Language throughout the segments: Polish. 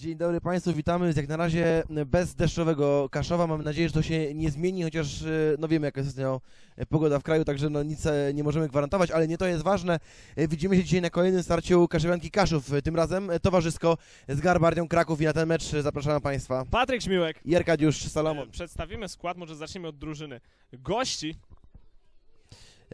Dzień dobry Państwu, witamy z jak na razie bez deszczowego Kaszowa. Mamy nadzieję, że to się nie zmieni, chociaż e, no wiemy jaka jest ostatnio e, pogoda w kraju, także no nic e, nie możemy gwarantować, ale nie to jest ważne. E, Widzimy się dzisiaj na kolejnym starciu Kaszowianki Kaszów. E, Tym razem e, towarzysko z Garbardią Kraków i na ten mecz e, zapraszamy Państwa. Patryk Śmiłek. I Arkadiusz Salomon. E, Przedstawimy skład, może zaczniemy od drużyny. Gości,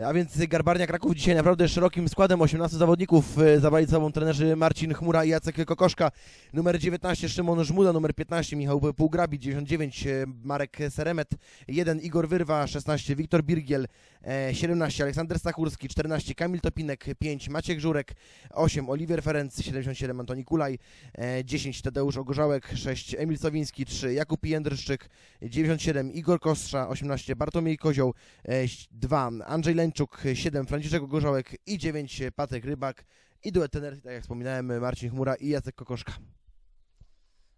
A więc Garbarnia Kraków dzisiaj naprawdę szerokim składem 18 zawodników e, zabrali ze sobą trenerzy Marcin Chmura i Jacek Kokoszka. Numer 19 Szymon Żmuda, numer 15 Michał Półgrabi, 99 e, Marek Seremet, 1 Igor Wyrwa, 16 Wiktor Birgiel, e, 17 Aleksander Stachurski, 14 Kamil Topinek, 5 Maciek Żurek, 8 Oliwier Ferenc, 77 Antoni Kulaj, e, 10 Tadeusz Ogorzałek, 6 Emil Sowiński, 3 Jakub Jędrszczyk, 97 Igor Kostrza, 18 Bartłomiej Kozioł, 2 Andrzej Lęczuk, 7 Franciszek Ogorzałek i 9 Patryk Rybak i duet tener, tak jak wspominałem, Marcin Chmura i Jacek Kokoszka.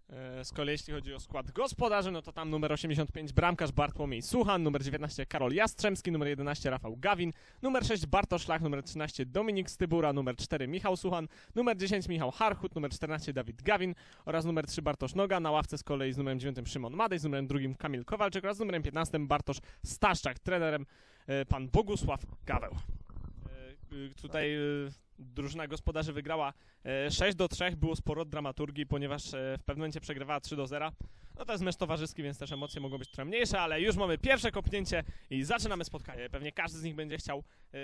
E, z kolei jeśli chodzi o skład gospodarzy, no to tam numer 85 bramkarz Bartłomiej Suchan, numer 19 Karol Jastrzębski, numer 11 Rafał Gawin, numer 6 Bartosz Szlach, numer 13 Dominik Stybura, numer 4 Michał Suchan, numer 10 Michał Harchut, numer 14 Dawid Gawin oraz numer 3 Bartosz Noga, na ławce z kolei z numerem 9 Szymon Madej, z numerem 2 Kamil Kowalczyk oraz z numerem 15 Bartosz Staszczak, trenerem e, pan Bogusław Gaweł. E, y, Tutaj y, drużyna gospodarzy wygrała e, 6 do 3, było sporo dramaturgii, ponieważ e, w pewnym momencie przegrywała 3 do 0. No to jest mecz towarzyski, więc też emocje mogą być trochę mniejsze, ale już mamy pierwsze kopnięcie i zaczynamy spotkanie. Pewnie każdy z nich będzie chciał e,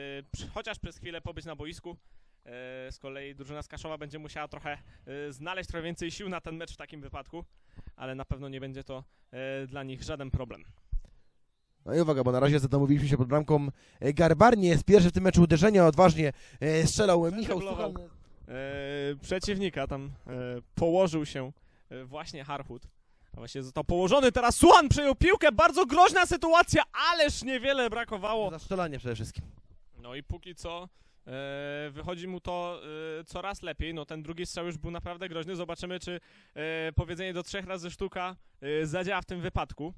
chociaż przez chwilę pobyć na boisku. E, Z kolei drużyna z Kaszowa będzie musiała trochę e, znaleźć trochę więcej sił na ten mecz w takim wypadku, ale na pewno nie będzie to e, dla nich żaden problem. No i uwaga, bo na razie zadomówiliśmy się pod bramką e, Garbarnie. Jest pierwszy w tym meczu uderzenia, odważnie e, strzelał Michał. Suchan. e, przeciwnika tam e, położył się e, właśnie Harhut. A właśnie został położony, teraz Suan przejął piłkę, bardzo groźna sytuacja, ależ niewiele brakowało. Za strzelanie przede wszystkim. No i póki co e, wychodzi mu to e, coraz lepiej, no ten drugi strzał już był naprawdę groźny, zobaczymy czy e, powiedzenie do trzech razy sztuka e, zadziała w tym wypadku.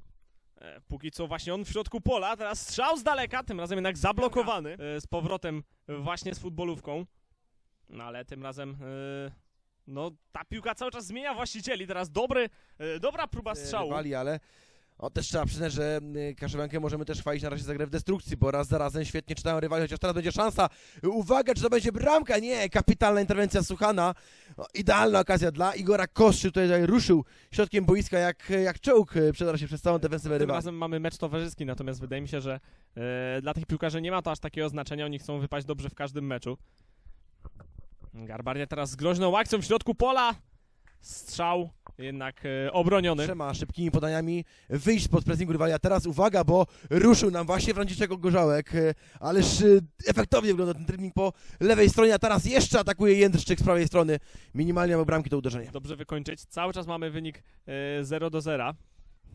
E, póki co właśnie on w środku pola, teraz strzał z daleka, tym razem jednak zablokowany e, z powrotem właśnie z futbolówką. No ale tym razem e, no ta piłka cały czas zmienia właścicieli, teraz dobry, e, dobra próba strzału. Rywali, ale o, też trzeba przyznać, że Kaszowiankę możemy też chwalić na razie za grę w destrukcji, bo raz za razem świetnie czytają rywali, chociaż teraz będzie szansa. Uwaga, czy to będzie bramka? Nie, kapitalna interwencja Suchana. Idealna okazja dla Igora Kostrzy, tutaj, tutaj ruszył środkiem boiska jak, jak czołg, y, przedarł się przez całą defensywę Tym rywali. razem mamy mecz towarzyski, natomiast wydaje mi się, że e, dla tych piłkarzy nie ma to aż takiego znaczenia. Oni chcą wypaść dobrze w każdym meczu. Garbardia teraz z groźną akcją w środku pola. Strzał jednak e, obroniony. Trzema szybkimi podaniami wyjść spod pressingu rywali. A teraz uwaga, bo ruszył nam właśnie Franciszek Ogorzałek, y, ależ y, efektownie wygląda ten trybnik po lewej stronie, a teraz jeszcze atakuje Jędrszczyk z prawej strony. Minimalnie mamy bramki to uderzenie. Dobrze wykończyć. Cały czas mamy wynik e, 0 do 0.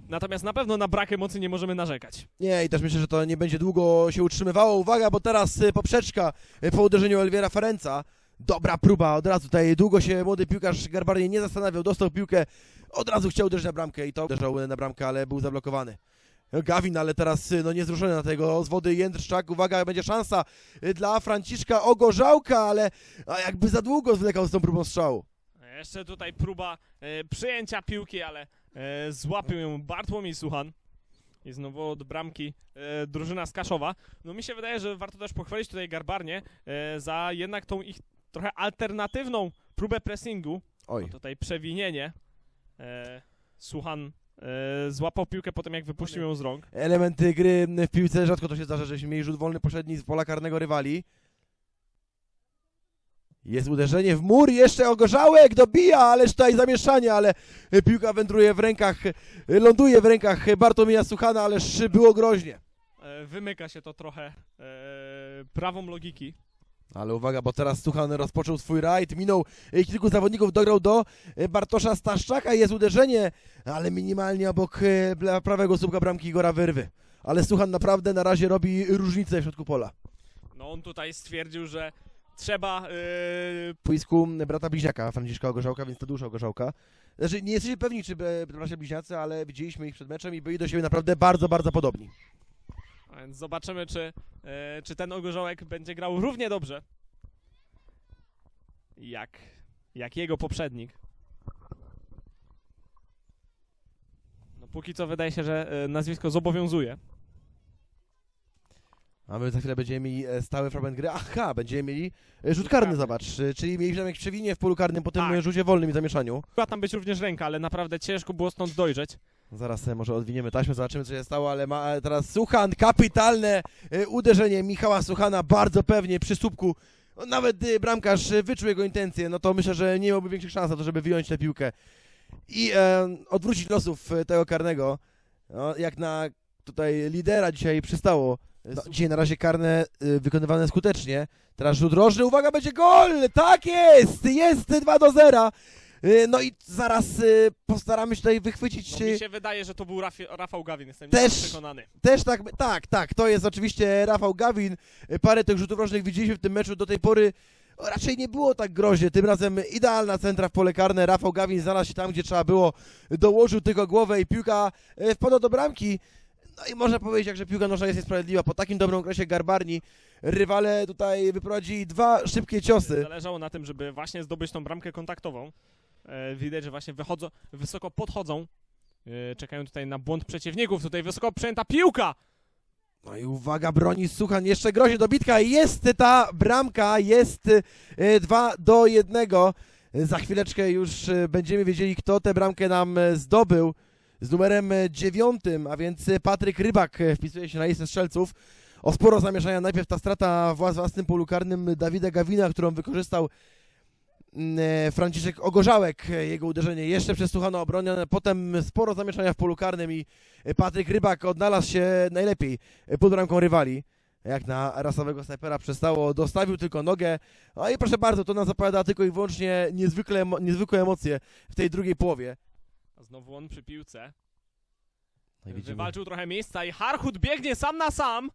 Natomiast na pewno na brak emocji nie możemy narzekać. Nie, i też myślę, że to nie będzie długo się utrzymywało. Uwaga, bo teraz y, poprzeczka y, po uderzeniu Elwiera Ferenca. Dobra próba, od razu tutaj długo się młody piłkarz Garbarnie nie zastanawiał, dostał piłkę, od razu chciał uderzyć na bramkę i to uderzał na bramkę, ale był zablokowany. Gawin, ale teraz no niezruszony na tego z wody Jędrszczak. Uwaga, będzie szansa dla Franciszka Ogorzałka, ale jakby za długo zwlekał z tą próbą strzału. Jeszcze tutaj próba e, przyjęcia piłki, ale e, złapił ją Bartłomiej Suchan. I znowu od bramki e, drużyna z Kaszowa. No mi się wydaje, że warto też pochwalić tutaj Garbarnie e, za jednak tą ich trochę alternatywną próbę pressingu. Oj, No tutaj przewinienie. E, Suchan e, złapał piłkę po tym, jak wypuścił ją z rąk. elementy gry w piłce rzadko to się zdarza, żeśmy mieli rzut wolny pośredni z pola karnego rywali. Jest uderzenie w mur, jeszcze Ogorzałek dobija, ależ tutaj zamieszanie, ale piłka wędruje w rękach, ląduje w rękach Bartłomieja Suchana, ależ było groźnie. E, wymyka się to trochę e, prawą logiki. Ale uwaga, bo teraz Suchan rozpoczął swój rajd, minął e, kilku zawodników, dograł do e, Bartosza Staszczaka, jest uderzenie, ale minimalnie obok e, prawego słupka bramki Igora Wyrwy. Ale Suchan naprawdę na razie robi różnicę w środku pola. No on tutaj stwierdził, że trzeba e, boisku brata bliźniaka Franciszka Ogorzałka, więc Tadeusza Ogorzałka. Znaczy, nie jesteśmy pewni, czy bracia bliźniacy, ale widzieliśmy ich przed meczem i byli do siebie naprawdę bardzo, bardzo podobni. A Więc zobaczymy, czy, e, czy ten Ogorzołek będzie grał równie dobrze jak, jak jego poprzednik. Póki co wydaje się, że e, nazwisko zobowiązuje. A my za chwilę będziemy mieli e, stały fragment gry. Aha, będziemy mieli e, rzut karny, karny. zobacz. E, Czyli mieliśmy tam jakieś przewinie w polu karnym po tym Tak. e, rzucie wolnym i zamieszaniu. Była tam być również ręka, ale naprawdę ciężko było stąd dojrzeć. Zaraz e, może odwiniemy taśmę, zobaczymy co się stało, ale ma teraz Suchan, kapitalne e, uderzenie Michała Suchana, bardzo pewnie przy słupku. No, Nawet e, bramkarz e, wyczuł jego intencje, no to myślę, że nie miałby większych szans na to, żeby wyjąć tę piłkę i e, odwrócić losów tego karnego. No, jak na tutaj lidera dzisiaj przystało. No, dzisiaj na razie karne e, wykonywane skutecznie. Teraz rzut rożny, uwaga, będzie gol! Tak jest! Jest 2 do 0. E, No i zaraz e, postaramy się tutaj wychwycić No, mi się wydaje, że to był Rafi, Rafał Gawin, jestem Też. przekonany. Też tak, tak, tak, to jest oczywiście Rafał Gawin. Parę tych rzutów rożnych widzieliśmy w tym meczu do tej pory. Raczej nie było tak groźnie, tym razem idealna centra w pole karne. Rafał Gawin znalazł się tam, gdzie trzeba było, dołożył tylko głowę i piłka wpadła do bramki. No i można powiedzieć, że piłka nożna jest niesprawiedliwa. Po takim dobrym okresie Garbarni rywale tutaj wyprowadzili dwa szybkie ciosy. Zależało na tym, żeby właśnie zdobyć tą bramkę kontaktową. E, widać, że właśnie wychodzą, wysoko podchodzą. E, czekają tutaj na błąd przeciwników. Tutaj wysoko przejęta piłka. No i uwaga, broni Suchan, jeszcze grozi dobitka. Jest ta bramka, jest 2 do 1. Za chwileczkę już e, będziemy wiedzieli, kto tę bramkę nam e, zdobył. Z numerem 9, a więc e, Patryk Rybak e, wpisuje się na listę strzelców. O sporo zamieszania. Najpierw ta strata w własnym polu karnym Dawida Gawina, którą wykorzystał e, Franciszek Ogorzałek, e, jego uderzenie jeszcze przesłuchano obronione, potem sporo zamieszania w polu karnym i e, Patryk Rybak odnalazł się najlepiej e, pod bramką rywali. Jak na rasowego snajpera przestało, dostawił tylko nogę. No i proszę bardzo, to nam zapowiada tylko i wyłącznie niezwykle, niezwykłe emocje w tej drugiej połowie. A znowu on przy piłce. No. Wywalczył trochę miejsca i Harchut biegnie sam na sam.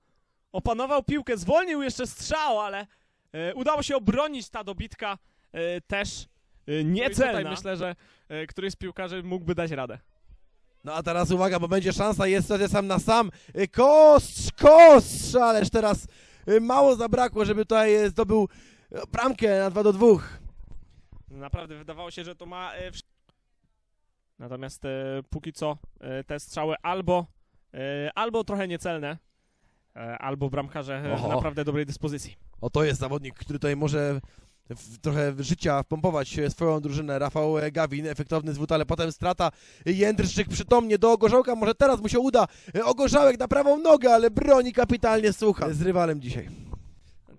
Opanował piłkę, zwolnił jeszcze strzał, ale e, udało się obronić ta dobitka e, też e, niecelna. Tutaj myślę, że e, któryś z piłkarzy mógłby dać radę. No a teraz uwaga, bo będzie szansa, jest wtedy sam na sam. Kostrz, kostrz, ależ teraz mało zabrakło, żeby tutaj zdobył bramkę na 2 do 2. Naprawdę wydawało się, że to ma. E, Natomiast e, póki co e, te strzały albo, e, albo trochę niecelne, e, albo bramkarze e, w Oho. naprawdę dobrej dyspozycji. O to jest zawodnik, który tutaj może w, trochę życia wpompować e, swoją drużynę. Rafał e, Gawin, efektowny zwód, ale potem strata. Jędrzyk przytomnie do Ogorzałka, może teraz mu się uda. E, Ogorzałek na prawą nogę, ale broni kapitalnie słucha. Z rywalem dzisiaj.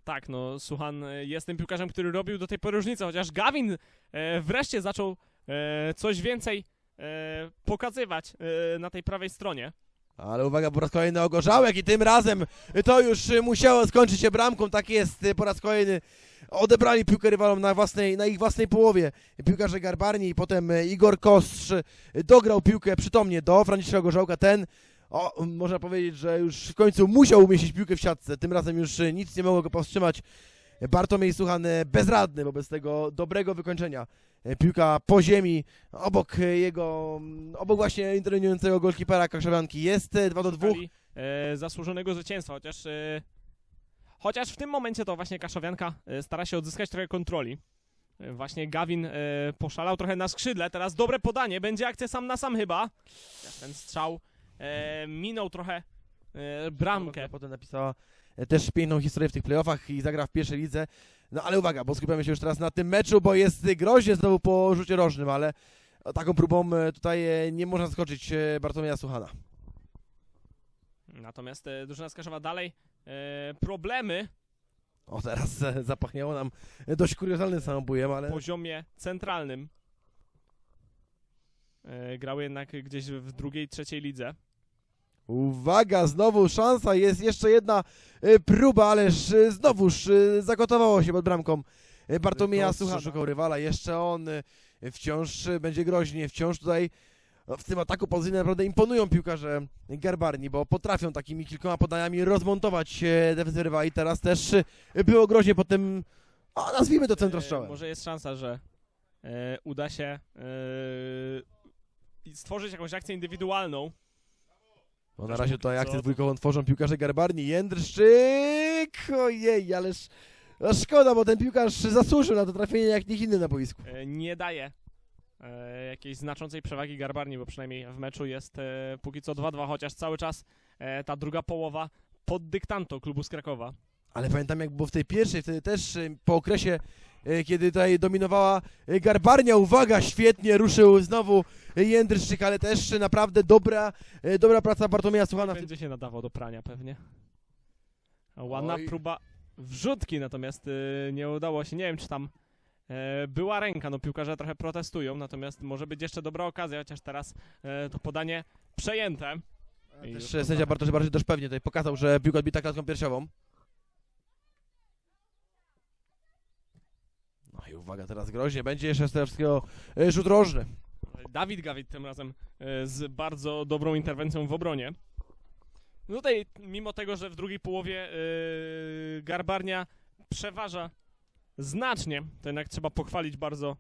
Tak, no Suchan jest tym piłkarzem, który robił do tej pory różnicę, chociaż Gawin e, wreszcie zaczął e, coś więcej e, pokazywać e, na tej prawej stronie. Ale uwaga, po raz kolejny Ogorzałek i tym razem to już musiało skończyć się bramką, tak jest, po raz kolejny odebrali piłkę rywalom na, własnej, na ich własnej połowie. Piłkarze Garbarni i potem y, Igor Kostrz y, dograł piłkę przytomnie do Franciszka Ogorzałka, ten o, można powiedzieć, że już w końcu musiał umieścić piłkę w siatce, tym razem już y, nic nie mogło go powstrzymać. Bartomiej Suchan bezradny wobec tego dobrego wykończenia. Piłka po ziemi, obok jego, mm, obok właśnie interweniującego golkipera Kaszowianki. Jest 2 do 2. Szukali, E, zasłużonego zwycięstwa, chociaż, e, chociaż w tym momencie to właśnie Kaszowianka e, stara się odzyskać trochę kontroli. E, Właśnie Gawin e, poszalał trochę na skrzydle, teraz dobre podanie, będzie akcja sam na sam chyba. Ten strzał minął trochę bramkę. Potem napisała też piękną historię w tych playoffach i zagra w pierwszej lidze. No ale uwaga, bo skupiamy się już teraz na tym meczu, bo jest groźnie znowu po rzucie rożnym, ale taką próbą tutaj nie można skoczyć Bartłomieja Suchana. Natomiast drużyna z Kaszowa dalej problemy O, teraz e, zapachniało nam e, dość kuriozalnym samobójem, ale poziomie centralnym. E, grały jednak gdzieś w drugiej, trzeciej lidze. uwaga, znowu szansa, jest jeszcze jedna e, próba, ależ e, znowuż e, zagotowało się pod bramką e, Bartłomieja Kostrz Suchana. Szukał rywala, jeszcze on e, wciąż e, będzie groźnie, wciąż tutaj no, w tym ataku pozycyjnym naprawdę imponują piłkarze Garbarni, bo potrafią takimi kilkoma podaniami rozmontować e, defensywę rywali. Teraz też e, było groźnie po tym, o, nazwijmy to E, centrostrzałem. może jest szansa, że e, uda się e, i stworzyć jakąś akcję indywidualną. No na razie co. akcję dwójkową tworzą piłkarze Garbarni. Jędrszczyk! Ojej, ależ no szkoda, bo ten piłkarz zasłużył na to trafienie jak nikt inny na boisku. E, nie daje e, jakiejś znaczącej przewagi Garbarni, bo przynajmniej w meczu jest e, póki co 2-2, chociaż cały czas e, ta druga połowa pod dyktando klubu z Krakowa. Ale pamiętam jak było w tej pierwszej, wtedy też po okresie, kiedy tutaj dominowała Garbarnia, uwaga, świetnie ruszył znowu Jędrzyk, ale też naprawdę dobra, dobra praca Bartłomieja Słuchana. w tym- Będzie się nadawał do prania pewnie. Ładna Oj. próba wrzutki, natomiast y, nie udało się. Nie wiem, czy tam była ręka. No piłkarze trochę protestują, natomiast może być jeszcze dobra okazja, chociaż teraz e, to podanie przejęte. I Też już sędzia Bartosz Bartosz też pewnie tutaj pokazał, że piłka odbita klatką piersiową. No i uwaga, teraz groźnie, będzie jeszcze z tego wszystkiego y, rzut rożny. Dawid Gawit tym razem e, z bardzo dobrą interwencją w obronie. No tutaj, mimo tego, że w drugiej połowie e, Garbarnia przeważa znacznie, to jednak trzeba pochwalić bardzo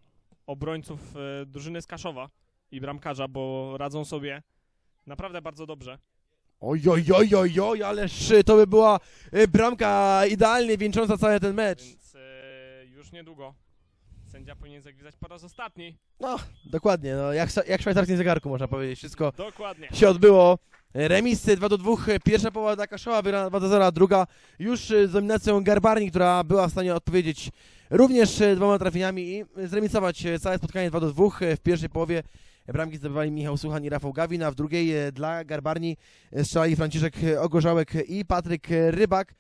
obrońców e, drużyny z Kaszowa i bramkarza, bo radzą sobie naprawdę bardzo dobrze. Oj, oj, oj, oj, oj, ależ to by była y, bramka idealnie wieńcząca cały ten mecz. Więc e, już niedługo sędzia powinien zagwizdać po raz ostatni. No, dokładnie, no, jak, jak szwajcarskim zegarku można powiedzieć, wszystko Dokładnie. się odbyło. Remis 2 do 2, pierwsza połowa dla Kaszoła, wygrana 2 do 0, a druga już y, z dominacją Garbarni, która była w stanie odpowiedzieć również y, dwoma trafieniami i zremisować y, całe spotkanie 2 do 2. W pierwszej połowie bramki zdobywali Michał Suchan i Rafał Gawin, a w drugiej dla Garbarni strzelali Franciszek Ogorzałek i Patryk Rybak.